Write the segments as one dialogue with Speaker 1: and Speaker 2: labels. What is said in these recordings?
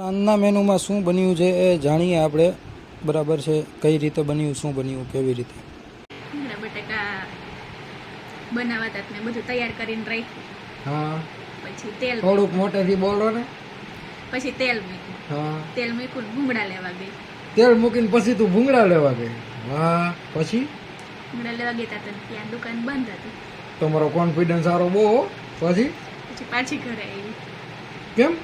Speaker 1: સાંજના મેનુમાં શું બન્યું છે એ જાણીએ આપણે. બરાબર છે કઈ રીતે બન્યું શું બન્યું કેવી રીતે?
Speaker 2: બટાકા બનાવતા હતા મેં બધું તૈયાર કરીને રાખ્યું.
Speaker 1: હા.
Speaker 2: પછી તેલ
Speaker 1: થોડુંક મોટેથી બોલો ને.
Speaker 2: પછી તેલ મૂક્યું.
Speaker 1: હા.
Speaker 2: તેલ મૂક્યું ભૂંગળા લેવા ગઈ.
Speaker 1: તેલ મૂકીને પછી તું ભૂંગળા લેવા ગઈ? હા પછી?
Speaker 2: ભૂંગળા લેવા ગઈ હતા ત્યાં દુકાન બંધ હતી.
Speaker 1: તમારો કોન્ફિડન્સ સારો બહુ. પછી?
Speaker 2: પછી પાછી ઘરે આવી.
Speaker 1: કેમ?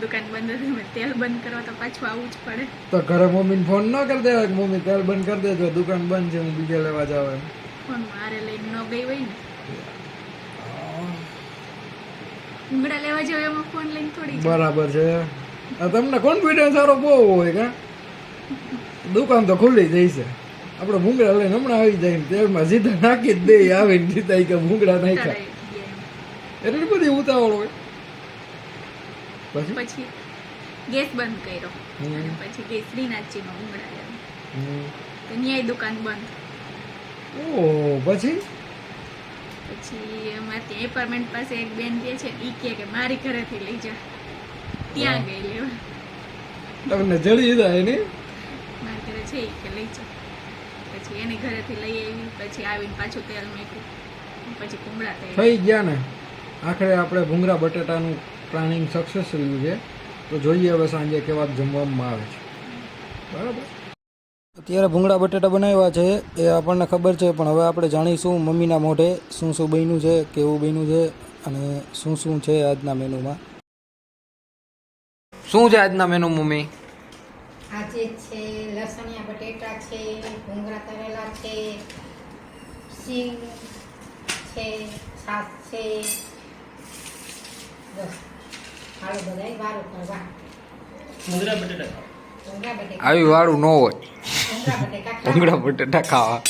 Speaker 2: દુકાન બંધ હતી તેલ બંધ કરવા તો પાછું આવવું જ પડે.
Speaker 1: તો ઘરે મમ્મીને ફોન ન કરી દેવાય કે મમ્મી તેલ બંધ કરી દેજો દુકાન બંધ છે હું બીજે લેવા જાવ એમ.
Speaker 2: ફોન મારે લઈને ન ગઈ હોય ને. લેવા જાવ એમાં ફોન લઈને થોડી
Speaker 1: બરાબર છે. આ તમને કોન્ફિડન્સ સારો બહુ હોય કે? દુકાન તો ખુલ્લી જઈ છે આપણે ભૂંગળા લઈને હમણાં આવી જાય ને તેલમાં સીધા નાખી જ દે આવીને સીધા કે ભૂંગળા નાખ્યા.
Speaker 2: તળાઈ
Speaker 1: બધી ઉતાવળ હોય. પછી?
Speaker 2: પછી ગેસ બંધ કર્યો. અને પછી કેસરી નાચીનો લેવા તો ન્યાય દુકાન બંધ.
Speaker 1: ઓહ પછી?
Speaker 2: પછી અમારે ત્યાં એપાર્ટમેન્ટ પાસે એક બેન કે છે ઈ કહે કે મારી ઘરેથી લઈ જા. ત્યાં ગઈ લેવા
Speaker 1: તમને જડી દીધા ને
Speaker 2: મારી ઘરે છે ઈ કે લઈ જા. પછી એની ઘરેથી લઈ આવી પછી આવીને પાછું તેલ મેક્યું. પછી કુમળા
Speaker 1: થઈ ગયા ને. આખરે આપણે ભૂંગરા બટેટાનું પ્લાનિંગ સક્સેસ રહ્યું છે. તો જોઈએ હવે સાંજે કેવા જમવામાં આવે છે. બરાબર? અત્યારે ભૂંગળા બટેટા બનાવ્યા છે એ આપણને ખબર છે પણ હવે આપણે જાણીશું મમ્મીના મોઢે શું શું બન્યું છે કેવું બન્યું છે અને શું શું છે આજના મેનુમાં. શું છે આજના મેનુ મમ્મી?
Speaker 3: આજે છે લસણિયા બટેટા છે ભૂંગળા તળેલા છે સિંગ છે છાશ છે બસ. હાલો બધાય વારો કરવા
Speaker 4: ભૂંગળા બટેટા ખાઓ.
Speaker 3: ભૂંગળા બટેકા.
Speaker 1: આવી વાળું ન હોય. ભૂંગળા બટેટા ખાવા.